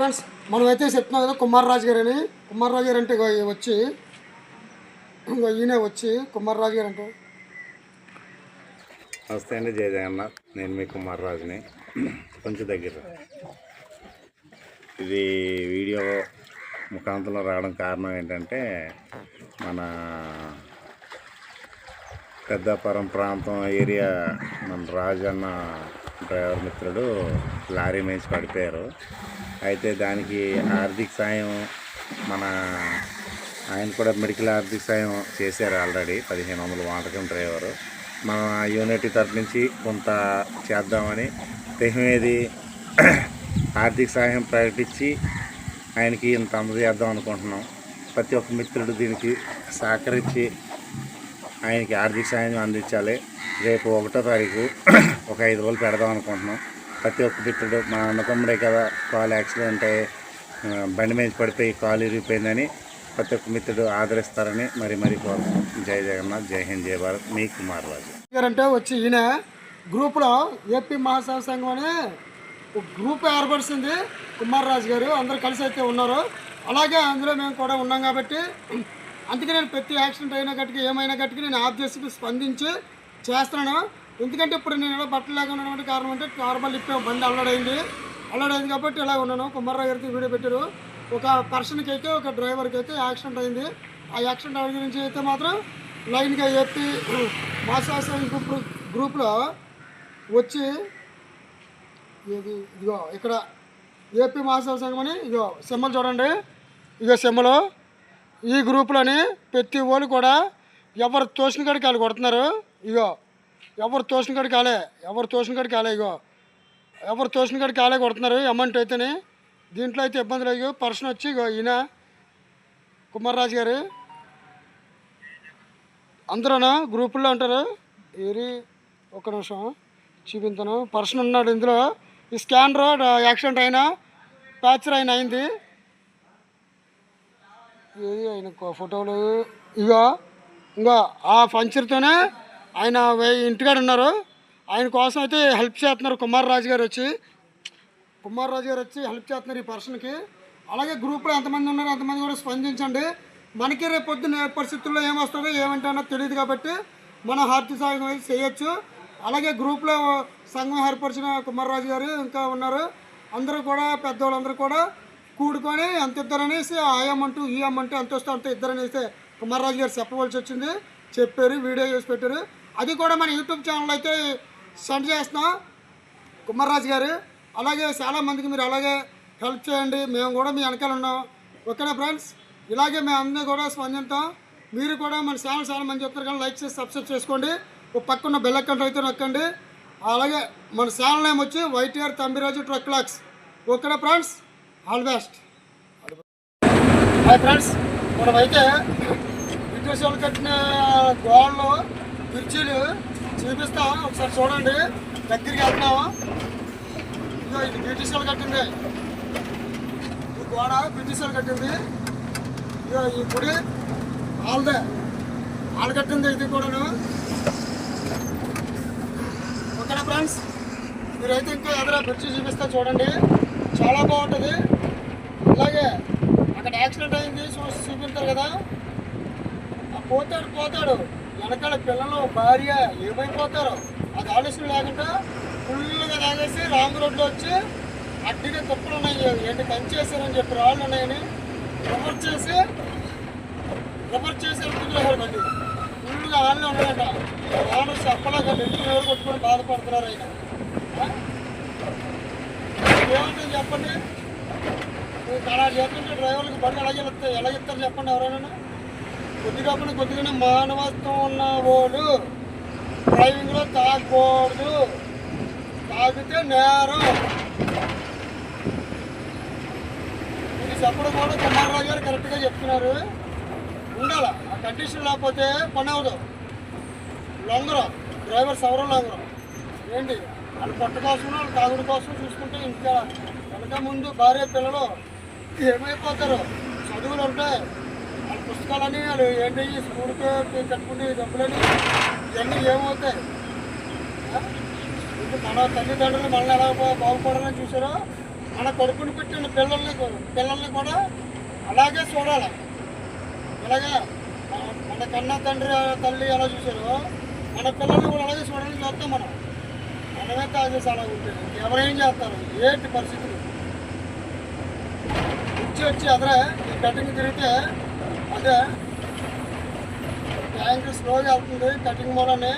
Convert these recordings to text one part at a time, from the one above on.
Friends మనమైతే చెప్తున్నాం కదా కుమార్రాజు గారు అని కుమార్రాజు గారు అంటే వచ్చి ఇగో ఈయన వచ్చి కుమార్రాజు గారు అంటే నమస్తే అండి జయ జగన్నాథ్. నేను మీ కుమార్రాజుని. కొంచెం దగ్గర ఇది వీడియో ముఖాంతంలో రావడం కారణం ఏంటంటే మన పెద్దాపురం ప్రాంతం ఏరియా మన రాజు అన్న డ్రైవర్ మిత్రుడు లారీ మేసి పడిపోయారు. అయితే దానికి ఆర్థిక సాయం మన ఆయన కూడా మెడికల్ ఆర్థిక సాయం చేశారు ఆల్రెడీ. పదిహేను వందల వాటకం డ్రైవరు. మన యూనిటీ తరఫు నుంచి కొంత చేద్దామని తెహమేది ఆర్థిక సహాయం ప్రకటించి ఆయనకి ఇంత అందజేద్దాం అనుకుంటున్నాం. ప్రతి ఒక్క మిత్రుడు దీనికి సహకరించి ఆయనకి ఆర్థిక సాయం అందించాలి. రేపు ఒకటో తారీఖు ఒక ఐదు రోజులు పెడదాం అనుకుంటున్నాం. ప్రతి ఒక్క మిత్రుడు మా అన్నతమ్ముడే కదా కాలు యాక్సిడెంట్ అయ్యి బండి మీద పడిపోయి కాలు ఇరిగిపోయిందని ప్రతి ఒక్క మిత్రుడు ఆదరిస్తారని మరి మరి కోరుతున్నాం. జై జగన్నాథ్ జై హింద్ జై భారత్. మీ కుమార్ రాజు అంటే వచ్చి ఈయన గ్రూప్లో ఏపీ మహాసభ సంఘం అనే గ్రూప్ ఏర్పరిచింది కుమార్రాజు గారు. అందరు కలిసి అయితే ఉన్నారు. అలాగే అందులో మేము కూడా ఉన్నాం కాబట్టి అందుకే నేను ప్రతి యాక్సిడెంట్ అయినా గట్టిగా ఏమైనా గట్టిగా నేను ఆఫ్ చేసి స్పందించి చేస్తున్నాను ఎందుకంటే ఇప్పుడు నేను ఇలా బట్టలు లేకుండా ఉన్నటువంటి కారణం అంటే నార్మల్ ఇప్పే బండి అల్లడైంది. అల్లడైంది కాబట్టి ఇలా ఉన్నాను. కుమార్రావు గారికి వీడియో పెట్టారు. ఒక పర్సన్కి అయితే ఒక డ్రైవర్కి అయితే యాక్సిడెంట్ అయింది. ఆ యాక్సిడెంట్ అయిన గురించి అయితే మాత్రం లైన్గా చెప్పి మాసాసం గ్రూప్ గ్రూప్లో వచ్చి ఇది ఇదిగో ఇక్కడ ఏపీ మహాసభ సంఘం అని ఇదిగో సెమ్మలు చూడండి. ఇగో సింహలు ఈ గ్రూపులోని ప్రతి వాళ్ళు కూడా ఎవరు తోసిన కాడికి వాళ్ళు కొడుతున్నారు? ఇగో ఎవరు తోసిన కాడికి కాలే ఎవరు తోసిన కాడికి కాలే ఇగో. ఎవరు తోసిన కాడికి కాలే కొడుతున్నారు? అమౌంట్ అయితేనే. దీంట్లో అయితే ఇబ్బంది లేదు. పర్సన్ వచ్చి ఇగో ఈయన కుమార్రాజు గారు. అందరూనా? గ్రూపుల్లో ఉంటారు ఏరి ఒక నిమిషం. చూపించాను. పర్సన్ ఉన్నాడు ఇందులో. ఈ స్కానర్ యాక్సిడెంట్ అయినా ప్యాచర్ అయిన అయింది. ఏది ఆయన ఫోటోలు ఇగో ఇంకో ఆ పంచర్తోనే ఆయన వే- ఇంటికాడ ఉన్నారు. ఆయన కోసం అయితే హెల్ప్ చేస్తున్నారు కుమార్ రాజు గారు వచ్చి. కుమార్ రాజు గారు వచ్చి హెల్ప్ చేస్తున్నారు ఈ పర్సన్కి అలాగే గ్రూప్లో ఎంతమంది ఉన్నారో ఎంతమంది కూడా స్పందించండి. మనకి రేపు పొద్దున్న పరిస్థితుల్లో ఏమొస్తుందో ఏమంటానో తెలియదు కాబట్టి మనం హార్తి సాయం అయితే చేయొచ్చు. అలాగే గ్రూప్లో సంఘం ఏర్పరిచిన కుమార్ రాజు గారు ఇంకా ఉన్నారు. అందరూ కూడా పెద్దవాళ్ళందరూ కూడా కూడుకొని ఎంత ఇద్దరనేసి ఆ అమ్మంటూ ఈ అమ్మంటూ ఎంత వస్తే అంత ఇద్దరనేసి కుమార్రాజు గారు చెప్పవలసి వచ్చింది. చెప్పారు వీడియో చేసి పెట్టారు. అది కూడా మన యూట్యూబ్ ఛానల్ అయితే సెండ్ చేస్తున్నాం కుమార్రాజు గారు. అలాగే చాలా మందికి మీరు అలాగే హెల్ప్ చేయండి. మేము కూడా మీ వెనకాల ఉన్నాం. ఓకేనా ఫ్రెండ్స్? ఇలాగే మేము అందరూ కూడా స్పందిస్తాం మీరు కూడా మన ఛానల్ చాలా మంది చెప్తారు కానీ లైక్ చేసి సబ్స్క్రైబ్ చేసుకోండి. ఒక పక్కన బెల్ అకౌంట్ అయితే నొక్కండి. అలాగే మన ఛానల్ నేమ్ వచ్చి వైటీఆర్ తంబిరాజు ట్రక్ లాక్స్ ఓకేనా friends? All best. Hi friends మనమైతే బ్రిటిష్ వాళ్ళు కట్టిన గోడలు కుర్చీలు చూపిస్తాం ఒకసారి చూడండి. దగ్గరికి వెళ్తున్నాము ఇదిగో ఇది బ్రిటిష్ వాళ్ళు కట్టింది. ఈ గోడ బ్రిటిష్ వాళ్ళు కట్టింది. ఇదిగో ఈ గుడి వాళ్ళదే. వాళ్ళు కట్టింది ఇది కూడాను. ఓకేనా ఫ్రెండ్స్? మీరైతే ఇంకా ఎదురా బ్రిడ్జి చూపిస్తా చూడండి. చాలా బాగుంటుంది. అలాగే అక్కడ యాక్సిడెంట్ అయింది చూసి చూపిస్తారు కదా. ఆ పోతాడు పోతాడు. వెనకాల పిల్లలు భార్య ఏమైపోతారో అది ఆలోచన లేకుండా ఫుల్గా తాగేసి రాంగ్ రోడ్లో వచ్చి అడ్డిగా తప్పులు ఉన్నాయి. ఏంటి కంచేసారని చెప్పి రాళ్ళు ఉన్నాయని రివర్స్ చేసి రివర్స్ చేసి వెళ్తున్నారు బండి ఫుల్గా ఆళ్ళే ఉన్నాయంట రాను చెప్పలేక నెత్తి ఎవరు కొట్టుకొని బాధపడుతున్నారు ఆయన. ఏమంటుంది చెప్పండి? అలా చేస్తుంటే డ్రైవర్లకు బండి ఎలా ఇస్తారు ఎలా ఇస్తారు చెప్పండి ఎవరైనా? కొద్దిగా కొద్దిగానే మానవత్వం ఉన్న వాడు డ్రైవింగ్లో తాగకూడదు తాగితే నేరం. ఇది చెప్పడం కూడా కుమారరావు గారు కరెక్ట్గా చెప్తున్నారు. ఉండాల. ఆ కండిషన్ లేకపోతే పని అవ్వదు. లొంగరం. డ్రైవర్ సవరం లొంగరం. ఏంటి? వాళ్ళు పొట్ట కోసం వాళ్ళు తాగుడు కోసం చూసుకుంటే ఇంకా వెనక ముందు భార్య పిల్లలు ఏమైపోతారు? చదువులు ఉంటాయి. వాళ్ళ పుస్తకాలని వాళ్ళు ఏంటి? స్కూల్కి కట్టుకునే డబ్బులని ఇవన్నీ ఏమవుతాయి? ఇప్పుడు మన తల్లిదండ్రులు మనల్ని ఎలా బాగుపడాలని చూసారో మన కొడుకుని పెట్టిన పిల్లల్ని పిల్లల్ని కూడా అలాగే చూడాలి. అలాగే మన- మన కన్న తండ్రి తల్లి ఎలా చూసారో మన పిల్లల్ని కూడా అలాగే చూడాలని చూస్తాం మనం. మనమే తాగేసి అలా ఉంటుంది ఎవరేం చేస్తారు? ఏంటి పరిస్థితులు? వచ్చి వచ్చి అదరే ఈ కటింగ్ తిరిగితే అదే. ట్యాంక్ స్లోగా వెళ్తుంది కటింగ్ మూలనే.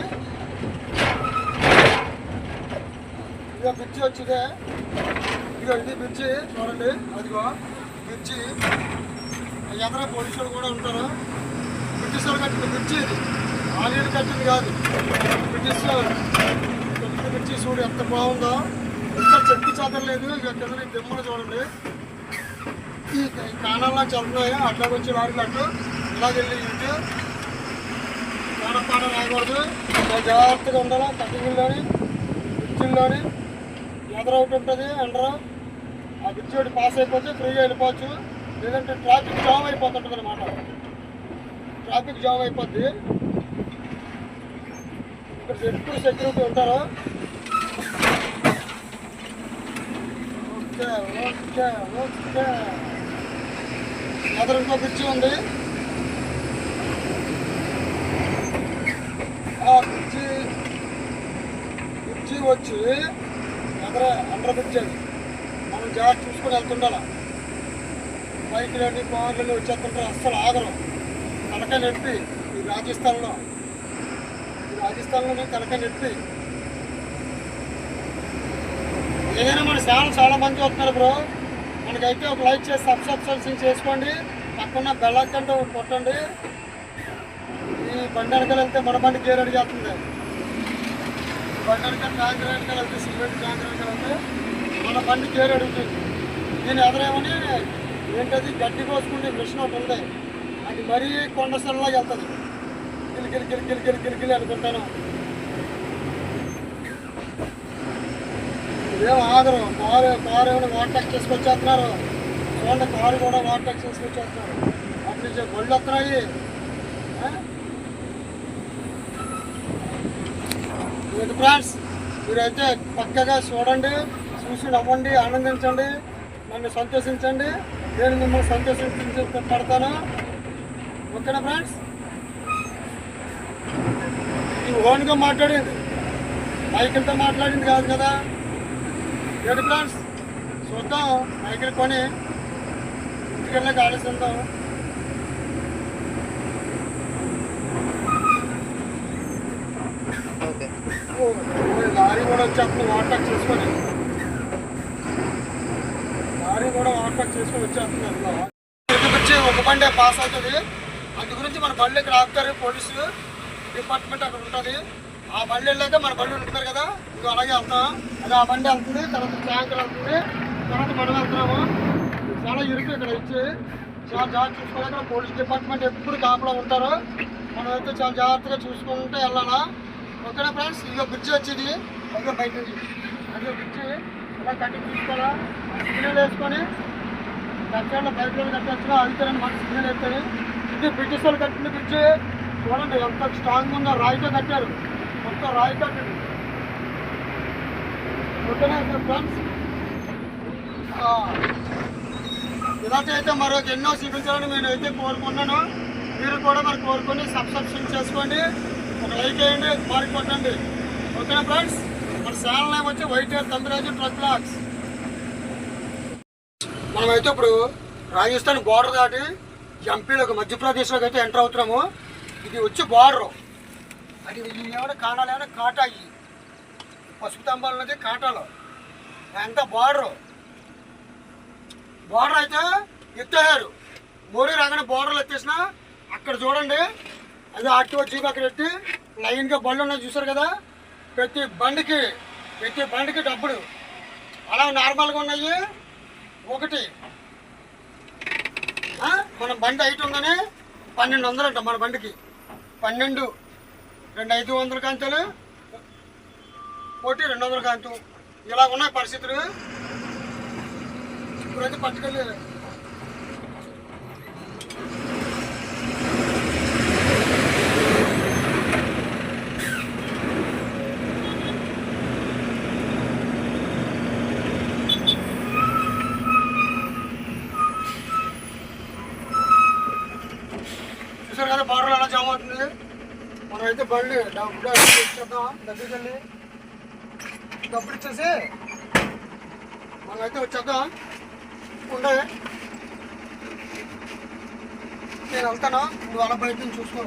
ఇదిగో బ్రిడ్జి వచ్చిదే. ఇదిగో ఇది బ్రిడ్జి చూడండి అదిగో బ్రిడ్జి. ఎదర పోలీసులు కూడా ఉంటారు. బ్రిటిష్ వాళ్ళు కట్టిన బ్రిడ్జి ఇది. ఆలీలు కట్టింది కాదు. బ్రిటిష్ వాళ్ళు చూడు ఎంత బాగుందో ఇంకా చెప్పి చదవలేదు ఇక కింద దిమ్మలు చూడండి. ఈ కాణాల్లో చదువుతాయి అట్లా వచ్చి లారీలు అటు ఇలాగ వెళ్ళి ఇటు. పాన రాకూడదు జాగ్రత్తగా ఉండాలి? కటింగ్లోని బ్రిడ్జిల్లోని ఎదర ఒకటి ఉంటుంది అండర్ ఆ బ్రిడ్జి ఒకటి పాస్ అయిపోతే ఫ్రీగా వెళ్ళిపోవచ్చు. లేదంటే ట్రాఫిక్ జామ్ అయిపోతుంటుంది అనమాట ట్రాఫిక్ జామ్ అయిపోద్ది. ఇక్కడ ఎప్పుడు సెక్యూరిటీ ఉంటారు. Okay okay okay. ఇంకో ఉంది. ఆ బ్రిడ్జి బ్రిడ్జి వచ్చి ఎదర అండర్ బ్రిడ్జి మనం జాగ్రత్త చూసుకొని వెళ్తుండాల? బైకులన్నీ పవర్లన్నీ వచ్చేస్తుంటారు అస్సలు ఆగరు. తలకాయ నెప్పి ఈ రాజస్థాన్లో. ఈ రాజస్థాన్లోనే తలకాయ నెప్పి. ఏదైనా మన ఛానల్ చాలా మంది వస్తున్నారు బ్రో. మనకైతే ఒక లైక్ చేసి సబ్స్క్రిప్షన్ చేసుకోండి. పక్కన బెల్ ఐకాన్ కొట్టండి. ఈ బండి వెనకాల వెళ్తే మన బండి గేర్ అడిగేస్తుంది బండి వెనకాల ట్యాంకర్ వెనకాల వెళ్తే సిమెంట్ ట్యాంకర్ వెనకాల వెళ్తే మన బండి గేర్ అడుగుతుంది నేను ఎదురేమని ఏంటది? గడ్డి కోసుకుంటే మిషన్ ఒకటి ఉంది. అది మరీ కొండ సరలాగా వెళ్తుంది. గిలి గిలి గిలి గిలి గిలి గిలి గిలి అనుకుంటాను. ఏం ఆగరు. కారు కారు ఏమైనా వాటాక్ చేసుకొచ్చేస్తున్నారు? చూడండి కారు కూడా వాటాక్ చేసుకొచ్చేస్తున్నారు. అటు నుంచి బళ్ళు వస్తున్నాయి. ఇది ఫ్రెండ్స్ మీరైతే పక్కగా చూడండి చూసి నవ్వండి ఆనందించండి నన్ను సంతోషించండి. నేను మిమ్మల్ని సంతోషించి పడతాను. ఓకేనా ఫ్రెండ్స్ ఈ ఓన్గా మాట్లాడింది. మైకిల్తో మాట్లాడింది కాదు కదా. ఏంటి ఫ్రెండ్స్ చూద్దాం. మైకిల్ కొని ఇంటికి వెళ్ళి ఆలోచిద్దాం లారీ కూడా వచ్చేస్తుంది వాటర్ చేసుకొని. లారీ కూడా వాటర్ చేసుకొని వచ్చేస్తుంది అందులో వచ్చి ఒక బండి పాస్ అవుతుంది. అందు గురించి మన బళ్ళు ఇక్కడ ఆపుతారు పోలీసు డిపార్ట్మెంట్ అక్కడ ఉంటుంది. ఆ బండి వెళ్ళాక మన బండి ఉంటున్నారు కదా ఇది అలాగే వెళ్తాం. అది ఆ బండి వెళ్తుంది తర్వాత ట్యాంకర్ వెళ్తుంది తర్వాత మనం వెళ్తున్నాము. చాలా ఇరుకు ఇక్కడ ఇచ్చి చాలా జాగ్రత్త చూసుకోవాలి. ఇక్కడ పోలీస్ డిపార్ట్మెంట్ ఎప్పుడు కాపలా ఉంటారు. మనం అయితే చాలా జాగ్రత్తగా చూసుకుంటూ వెళ్ళాలా. ఓకేనా ఫ్రెండ్స్? ఇక బ్రిడ్జి వచ్చింది. అదిగో బయట నుంచి. అదే బ్రిడ్జి. ఇలా కట్టి చూసుకోవాలా. సిగ్నల్ వేసుకొని కట్టాల బయటలో కట్టచ్చు అడుగుతారని మనకు సిగ్నల్ వేస్తుంది ఇది బ్రిటిష్ వాళ్ళు కట్టిన బ్రిడ్జ్. చూడండి ఎంత స్ట్రాంగ్ ఉందో. రాయితో కట్టారు. మొత్తం రాయి ఓకేనా ఫ్రెండ్స్? ఇలాంటి మరొక ఎన్నో చూపించాలని నేను అయితే కోరుకున్నాను మీరు కూడా మరి కోరుకొని సబ్స్క్రిప్షన్ చేసుకోండి. ఒక లైక్ వేయండి మరి కొట్టండి. ఓకేనా ఫ్రెండ్స్? మన ఛానల్ నేమ్ వచ్చి white hair Tammiraju truck blogs. మనమైతే ఇప్పుడు రాజస్థాన్ బార్డర్ దాటి ఎంపీలోకి మధ్యప్రదేశ్లోకి అయితే ఎంటర్ అవుతున్నాము. ఇది వచ్చి బార్డరు. అది ఈ ఏమైనా కాణాలు కాటాయి పసుపు తంబాలు అనేది కాటాలు. ఎంత బార్డరు? బార్డర్ అయితే ఎత్తేసారు మోరీ రాగానే బార్డర్లు ఎత్తేసిన అక్కడ చూడండి. అది ఆర్టీఓ జీప్ అక్కడ పెట్టి లైన్గా బళ్ళు ఉన్నాయి చూసారు కదా? ప్రతి బండికి ప్రతి బండికి డబ్బులు. అలా నార్మల్గా ఉన్నాయి. ఒకటి మన బండి హైట్ ఉందని పన్నెండు వందలు అంట మన బండికి. పన్నెండు. రెండు ఐదు వందల కాంతులు. ఒకటి రెండు వందల కాంతు. ఇలా ఉన్నాయి పరిస్థితులు. ఇప్పుడైతే పట్టుకెళ్ళలేదు చూసారు కదా బార్డర్ ఎలా జామ్ అవుతుంది మనం అయితే బండి డబ్బు ఇచ్చేద్దాం దగ్గరికి వెళ్ళి డబ్బులు ఇచ్చేసి. మనం అయితే వచ్చేద్దాం? ఉండే. నేను వెళ్తాను? నువ్వు అలా బయట చూసుకో.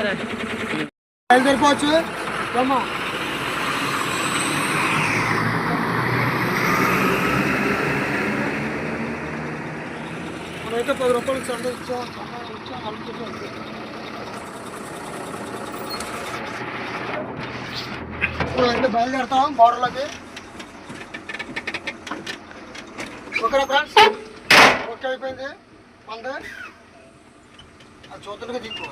బయలుదేరి పోవచ్చు రమ్మా మనమైతే పది రూపాయలు సండ ఇచ్చాం ఇచ్చాం అనుకుంటున్నాం ఇప్పుడు బయలుదేరుతాం బోర్డర్లోకి ఓకేనా ఫ్రెండ్స్ ఓకే అయిపోయింది మంది అది చూద్దానికి దిక్కు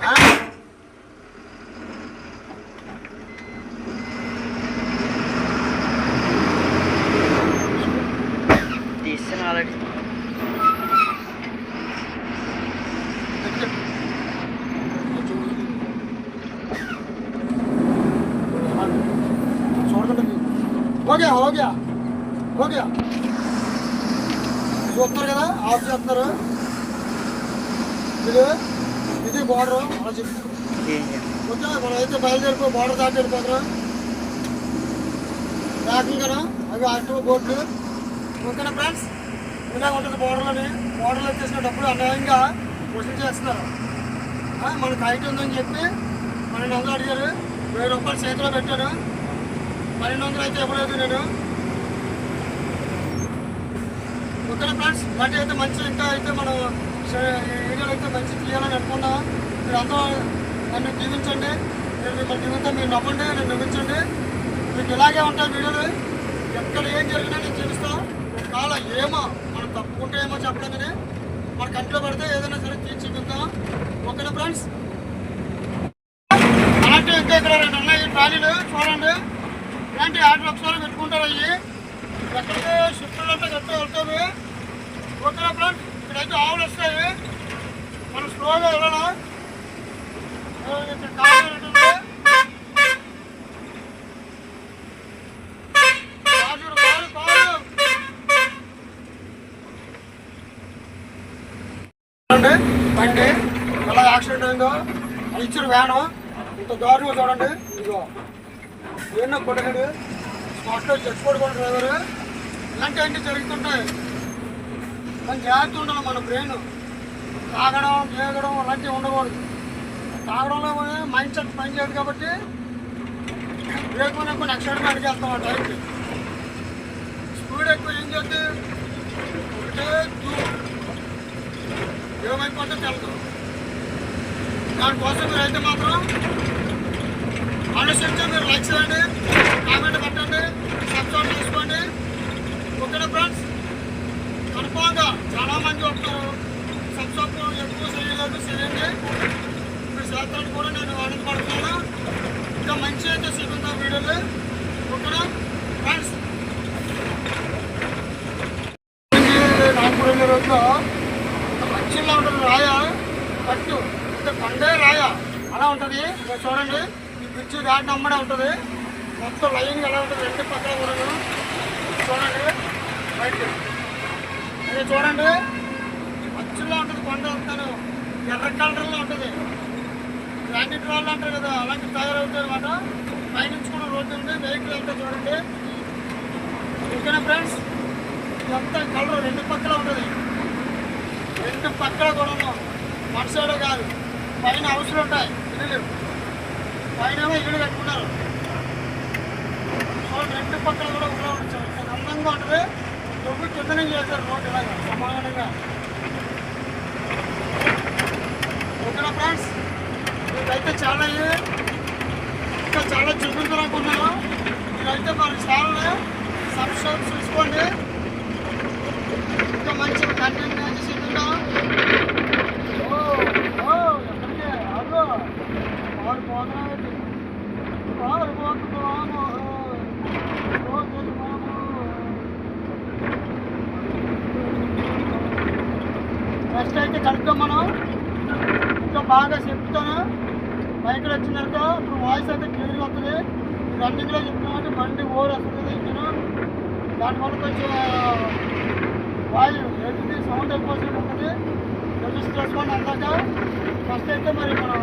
ఓకే ఓకే చూస్తున్నారు కదా? ఆఫ్ చేస్తున్నారు. ఇది ఇది బార్డర్ అలా చెప్తున్నారు ఓకే మనం అయితే బయలుదేరిపో బార్డర్ దాటి వెళ్ళిపోతున్నాం రాకుండా అవి ఆటో బోట్లు ఓకేనా ఫ్రెండ్స్ ఇలా ఉంటుంది బోర్డర్లోని బోర్డర్లో చేసినప్పుడు అన్యాయంగా వసూలు చేస్తున్నారు. మనకు హైట్ ఉందని చెప్పి మన అందరూ అడిగారు. వెయ్యి రూపాయలు చేతిలో పెట్టారు. పన్నెండు వందలు అయితే ఇవ్వలేదు నేను. ఓకేనా ఫ్రెండ్స్? బండి అయితే మంచి ఇంకా అయితే మనం ఈ వీడియోలో అయితే మంచి తీయాలని అనుకున్నాం. మీరు అందరూ నన్ను దీవించండి. నేను మిమ్మల్ని దీవితే మీరు నవ్వండి నేను నవ్వించండి. మీకు ఇలాగే ఉంటాయి వీడియోలు. ఎక్కడ ఏం జరిగినా నేను చూపిస్తాను ఒకవేళ ఏమో మనం తప్పుకుంటే ఏమో చెప్పడం కానీ మన కంట్లో పడితే ఏదైనా సరే తీర్చి చూపిద్దాం. ఓకేనా ఫ్రెండ్స్? అలాంటి ఇంకా ఇక్కడ రెండు ఉన్నాయి. ట్రాలీలు చూడండి. ఇలాంటి ఆటో ఒకసారి పెట్టుకుంటారు అయ్యి ఎక్కడికి షిఫ్ట్లు అంటే గట్ట వెళ్తావి ఓకేనా ఫ్రెండ్స్ ఇక్కడైతే ఆవులు వస్తాయి. మనం స్లోగా వెళ్ళాలా? ఇక్కడ చూడండి బండి ఎలా యాక్సిడెంట్ అయిందో. ఇచ్చిన వ్యాను. ఇంత దారుణంగా చూడండి. ఇదిగో. ఏమన్నా కొట్టగడు స్పాట్లో చచ్చిపోడు డ్రైవర్ ఇలాంటివన్నీ జరుగుతుంటాయి మనం జాగ్రత్త ఉండాలి మన బ్రెయిన్. తాగడం గేగడం అలాంటివి ఉండకూడదు. తాగడంలో మైండ్ సెట్ పనిచేయదు కాబట్టి బ్రేక్ మీద కొన్ని యాక్సిడెంట్ అడిగేస్తాం ఆ టైంకి. స్పీడ్ ఎక్కువ ఏం చేద్ది? ఒకటే దూరం ఏమైపోతే తెలదు. దానికోసం మీరు అయితే మాత్రం ఆలోచించండి మీరు లైక్ చేయండి కామెంట్ పెట్టండి సబ్స్క్రైబ్ చేసుకోండి. ఓకేనా ఫ్రెండ్స్ కన్ఫామ్గా చాలామంది ఉంటారు. సబ్స్క్రైబ్ ఎక్కువ చేయలేదు. చేయండి. మీ శాతాన్ని కూడా నేను ఆనందపడుతున్నాను. ఇంకా మంచి అయితే చూపిందా వీడియోలు. ఓకేనా ఫ్రెండ్స్ నాగపూర్ వెళ్ళే రోజులో పచ్చిలో ఉంటుంది రాయ. పట్టు. అంటే పండే రాయ అలా ఉంటుంది. చూడండి. వచ్చి దాటి అమ్మడే ఉంటుంది. మొత్తం లైన్ ఎలా ఉంటుంది? రెండు పక్కల కూడా చూడండి. బయట ఇది చూడండి. పచ్చిలో ఉంటుంది కొండ అంతాను. ఎర్ర కలర్లో ఉంటుంది. గ్రాండెడ్ రాళ్ళు అంటారు కదా అలాంటి తయారవుతాయి అనమాట పైనుంచి కూడా రోడ్డు ఉంది. వెహికల్ వెళ్తే చూడండి. ఓకేనా ఫ్రెండ్స్? ఇదంతా కలర్? రెండు పక్కల ఉంటుంది. రెండు పక్కల కూడా మన సైడ్ కాదు. పైన అవసరం ఉంటాయి. ఇల్లు పైన ఇల్లు కట్టుకున్నారు సో రెండు పక్కల కూడా కూడా ఉంటుంది అందంగా ఉంటుంది. దొబ్బుకి ఓపెనింగ్ చేశారు రోడ్ ఇలాగా సమానంగా. ఓకేనా ఫ్రెండ్స్? మీకైతే చాలా ఇంకా చాలా చూపించాలనుకున్నాను మీరైతే మన ఛానల్ సబ్స్క్రైబ్ చేసుకోండి ఇంకా మంచి కంటెంట్ అయితే చూపించాం ఓ ఓ ఎక్కడికి అదో వాడు పోతున్నాడు వాడు పోతున్నాము రోజు నెక్స్ట్ అయితే కలుద్దాం మనం ఇంకా బాగా చెప్తాను బైక్లో వచ్చినాక ఇప్పుడు వాయిస్ అయితే క్లియర్గా వస్తుంది రన్నింగ్లో చెప్తున్నామంటే బండి ఓడి వస్తుంది ఇంజను దానివల్ల కొంచెం వాయు ఏది సౌండ్ ఎక్కువ సేపు ఉంటుంది అడ్జస్ట్ చేసుకోండి అందాక. ఫస్ట్ అయితే మరి మనం